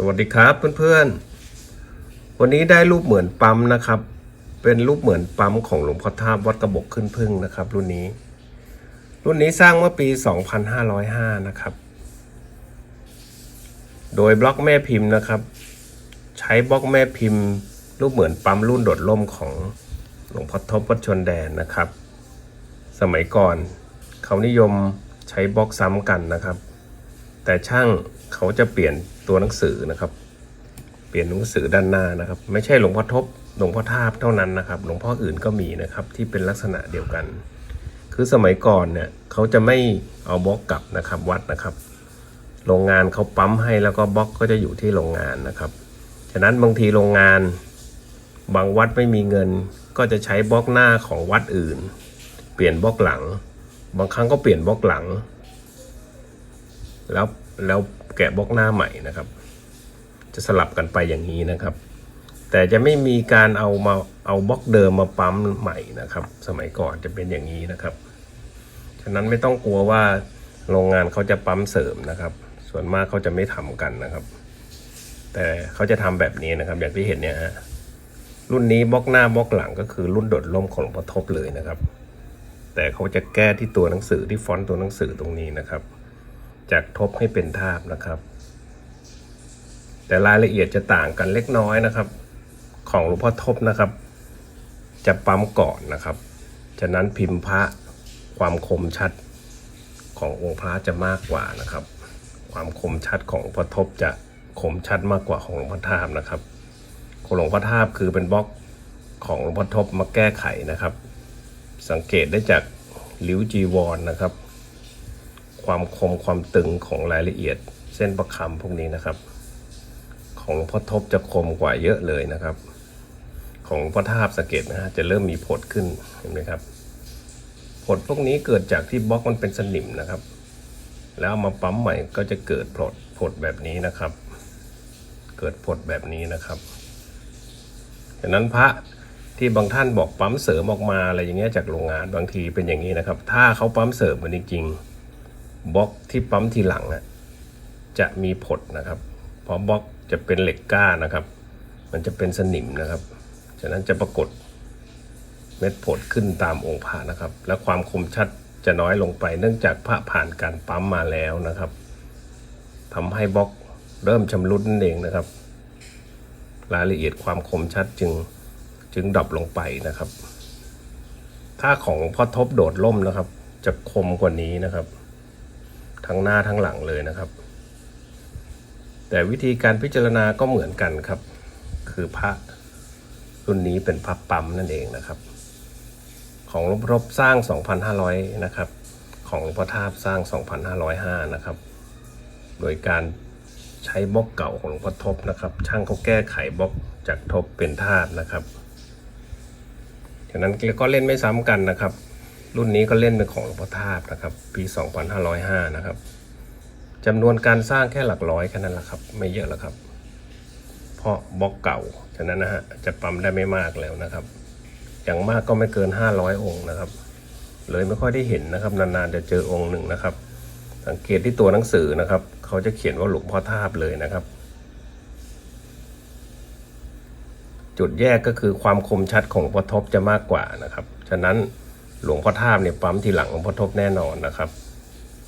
สวัสดีครับเพื่อนๆ วันนี้ได้รูปเหมือนปั๊มนะครับ เป็นรูปเหมือนปั๊มของหลวงพ่อท่าวัดกระบอกขึ้นพึ่งนะครับ รุ่นนี้ รุ่นนี้สร้างเมื่อปี 2505 นะครับ โดยบล็อกแม่พิมพ์นะครับ ใช้บล็อกแม่พิมพ์ รูปเหมือนปั๊มรุ่นโดดล่มของหลวงพ่อทบวัดชนแดนนะครับ สมัยก่อน เขานิยมใช้บล็อกซ้ำกันนะครับ แต่ช่าง เขาจะเปลี่ยนตัวหนังสือนะครับ เปลี่ยนหนังสือด้านหน้านะครับ ไม่ใช่หลวงพ่อทบหลวงพ่อทาบเท่านั้นนะครับ หลวงพ่ออื่นก็มีนะครับที่เป็นลักษณะเดียวกัน คือสมัยก่อนเนี่ยเขาจะไม่เอาบล็อกกลับนะครับวัดนะครับ โรงงานเขาปั๊มให้แล้วก็บล็อกก็จะอยู่ที่โรงงานนะครับ ฉะนั้นบางทีโรงงานบางวัดไม่มีเงินก็จะใช้บล็อกหน้าของวัดอื่น เปลี่ยนบล็อกหลัง บางครั้งก็เปลี่ยนบล็อกหลัง แล้ว แล้วแกะบล็อกหน้าใหม่นะครับ จะสลับกันไปอย่างนี้นะครับ แต่จะไม่มีการเอามาเอาบล็อกเดิมมาปั๊มใหม่นะครับ สมัยก่อนจะเป็นอย่างนี้นะครับ ฉะนั้นไม่ต้องกลัวว่าโรงงานเขาจะปั๊มเสริมนะครับ ส่วนมากเขาจะไม่ทำกันนะครับ แต่เขาจะทำแบบนี้นะครับ อย่างที่เห็นเนี่ยฮะรุ่นนี้บล็อกหน้าบล็อกหลังก็คือรุ่นโดดล่มของหลวงพ่อทบเลยนะครับ แต่เขาจะแก้ที่ตัวหนังสือที่ฟอนต์ตัวหนังสือตรงนี้นะครับ จากทบให้เป็นทาบนะครับ แต่รายละเอียดจะต่างกันเล็กน้อยนะครับ ของหลวงพ่อทบนะครับ จะปั๊มก่อนนะครับฉะนั้นพิมพ์พระความคมชัดขององค์พระจะมากกว่านะครับ ความคมชัดของหลวงพ่อทบจะคมชัดมากกว่าของหลวงพ่อทาบนะครับของหลวงพ่อทาบคือเป็นบล็อกของหลวงพ่อทบมาแก้ไขนะครับ สังเกตได้จากลิ้วจีวรนนะครับ ความคมความตึงของรายละเอียด เส้นประคำพวกนี้นะครับ ของหลวงพ่อทบจะคมกว่าเยอะเลยนะครับ ของหลวงพ่อทาบสังเกตนะฮะจะเริ่มมีผดขึ้นเห็นไหมครับ ผดพวกนี้เกิดจากที่บล็อกมันเป็นสนิมนะครับ แล้วมาปั๊มใหม่ก็จะเกิดผดผดแบบนี้นะครับ เกิดผดแบบนี้นะครับฉะนั้นพระที่บางท่านบอกปั๊มเสริมออกมาอะไรอย่างเงี้ยจากโรงงานบางทีเป็นอย่างนี้นะครับ ถ้าเขาปั๊มเสริมมันจริงๆ บล็อกที่ปั๊มทีหลังอะจะมีผดนะครับเพราะบล็อกจะเป็นเหล็กก้านะครับ มันจะเป็นสนิมนะครับฉะนั้นจะปรากฏเม็ดผดขึ้นตามองค์พระนะครับ และความคมชัดจะน้อยลงไป เนื่องจากพระผ่านการปั๊มมาแล้วนะครับทำให้บล็อกเริ่มชำรุดนั่นเองนะครับ รายละเอียดความคมชัดจึงจึงดรอปลงไปนะครับ ถ้าของหลวงพ่อทบโดดล่มนะครับ จะคมกว่านี้นะครับ ทั้งหน้าทั้งหลังเลยนะครับ แต่วิธีการพิจารณาก็เหมือนกันครับ คือพระรุ่นนี้เป็นพระปั๊มนั่นเองนะครับ ของหลวงพ่อทบสร้าง 2,500 นะครับ ของพ่อทาบสร้าง 2,505 นะครับ โดยการใช้บล็อกเก่าของหลวงพ่อทบนะครับ ช่างเขาแก้ไขบล็อกจากทบเป็นทาบนะครับฉะนั้นก็เล่นไม่ซ้ำกันนะครับ รุ่นนี้ก็เล่นเป็นของหลวงพ่อทาบนะครับ ปี 2505 นะครับจำนวนการสร้างแค่หลักร้อยแค่นั้นแหละครับ ไม่เยอะแล้วครับ เพราะบล็อกเก่า ฉะนั้นนะฮะจะปั๊มได้ไม่มากแล้วนะครับ อย่างมากก็ไม่เกิน 500 องค์นะครับ เลยไม่ค่อยได้เห็นนะครับ นานๆจะเจอองค์หนึ่งนะครับ สังเกตที่ตัวหนังสือนะครับ เขาจะเขียนว่าหลวงพ่อทาบเลยนะครับ จุดแยกก็คือความคมชัดของหลวงพ่อทบจะมากกว่านะครับ ฉะนั้น หลวงพ่อท่าบเนี่ยปั๊มทีหลังหลวงพ่อทบแน่นอนนะครับ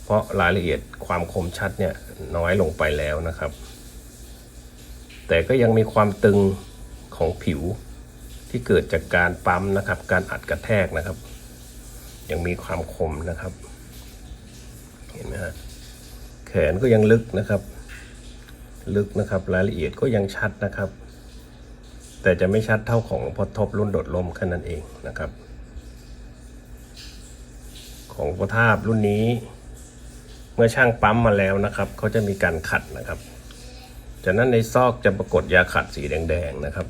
เพราะรายละเอียดความคมชัดเนี่ยน้อยลงไปแล้วนะครับ แต่ก็ยังมีความตึงของผิวที่เกิดจากการปั๊มนะครับ การอัดกระแทกนะครับ ยังมีความคมนะครับ เห็นไหมฮะแขนก็ยังลึกนะครับ ลึกนะครับรายละเอียดก็ยังชัดนะครับ แต่จะไม่ชัดเท่าของหลวงพ่อทบรุ่นโดดลมแค่นั้นเองนะครับ ของพ่อทาบรุ่นนี้ เมื่อช่างปั๊มมาแล้วนะครับเขาจะมีการขัดนะครับ จากนั้นในซอกจะปรากฏยาขัดสีแดงๆนะครับ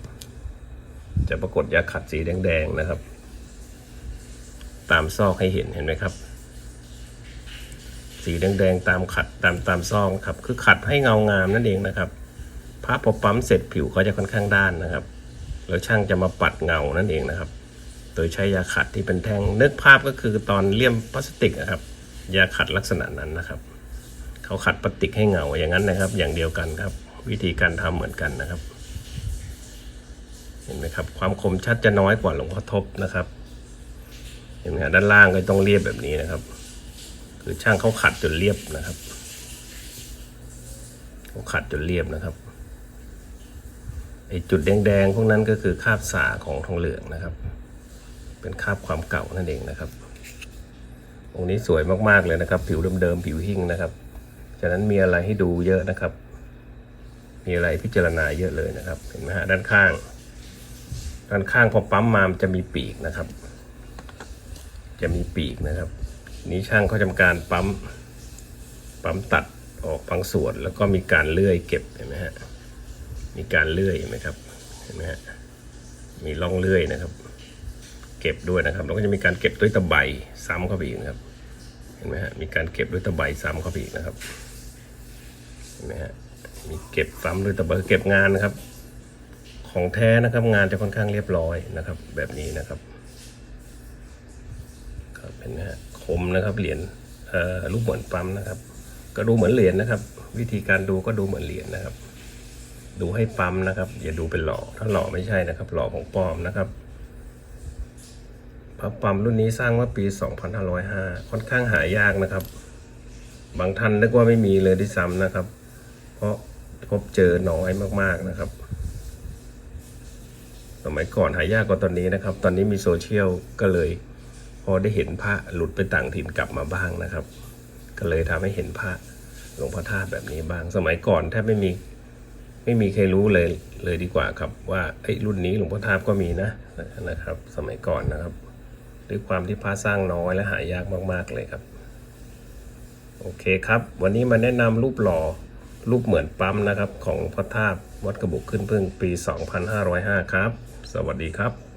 จะปรากฏยาขัดสีแดงๆนะครับ ตามซอกให้เห็นเห็นไหมครับ สีแดงๆตามขัดตามตามซองครับ คือขัดให้เงางามนั่นเองนะครับพระพอปั๊มเสร็จผิวเขาจะค่อนข้างด้านนะครับ แล้วช่างจะมาปัดเงานั่นเองนะครับ ยใช้ยาขัดที่เป็นแท่งนึกภาพก็คือตอนเลี่ยมพลาสติกนะครับ ยาขัดลักษณะนั้นนะครับ เขาขัดพลาสติกให้เงาอย่างนั้นนะครับ อย่างเดียวกันครับ วิธีการทำเหมือนกันนะครับ เห็นไหมครับ ความคมชัดจะน้อยกว่าหลวงพ่อทบนะครับ เห็นไหมด้านล่างก็ต้องเรียบแบบนี้นะครับ คือช่างเขาขัดจนเรียบนะครับเขาขัดจนเรียบนะครับไอ้จุดแดงๆ พวกนั้นก็คือคราบสาของทองเหลืองนะครับ เป็นคราบความเก่านั่นเองนะครับ องค์นี้สวยมากๆเลยนะครับ ผิวเดิมๆผิวหิ่งนะครับฉะนั้นมีอะไรให้ดูเยอะนะครับ มีอะไรพิจารณาเยอะเลยนะครับ เห็นไหมฮะด้านข้าง ด้านข้างพอปั๊มมามจะมีปีกนะครับ จะมีปีกนะครับ นี้ช่างเขาทำการปั๊มปั๊มตัดออกบางส่วน แล้วก็มีการเลื่อยเก็บเห็นไหมฮะมีการเลื่อยเห็นไหมครับเห็นไหมฮะมีร่องเลื่อยนะครับ เก็บด้วยนะครับแล้วก็จะมีการเก็บด้วยตะไบซ้ำเข้าไปอีกนะครับ เห็นไหมฮะมีการเก็บด้วยตะไบซ้ำเข้าไปอีกนะครับเห็นไหมฮะมีเก็บซ้ำด้วยตะไบเก็บงานนะครับ ของแท้นะครับงานจะค่อนข้างเรียบร้อยนะครับ แบบนี้นะครับครับเห็นไหมฮะคมนะครับเหรียญเอ่อรูปเหมือนปั๊มนะครับ ก็ดูเหมือนเหรียญนะครับ วิธีการดูก็ดูเหมือนเหรียญนะครับ ดูให้ปั๊มนะครับ อย่าดูเป็นหล่อถ้าหล่อไม่ใช่นะครับ หล่อของปลอมนะครับ พระปั๊มรุ่นนี้สร้างเมื่อปี 2505 ค่อนข้างหายากนะครับ บางท่านนึกว่าไม่มีเลยที่ซ้ำนะครับ เพราะพบเจอน้อยมากๆนะครับ สมัยก่อนหายากกว่าตอนนี้นะครับ ตอนนี้มีโซเชียลก็เลย พอได้เห็นพระหลุดไปต่างถิ่นกลับมาบ้างนะครับ ก็เลยทำให้เห็นพระหลวงพ่อธาตุแบบนี้บ้าง สมัยก่อนแทบไม่มีไม่มีใครรู้เลยเลยดีกว่าครับว่าไอ้รุ่นนี้หลวงพ่อธาตุก็มีนะนะครับ สมัยก่อนนะครับ ด้วยความที่พระสร้างน้อยและหายากมาก ๆ เลยครับ โอเคครับ วันนี้มาแนะนำรูปหล่อรูปเหมือนปั๊มนะครับ ของพระธาตุวัดกระบุกขึ้นพึ่งปี 2505 ครับ สวัสดีครับ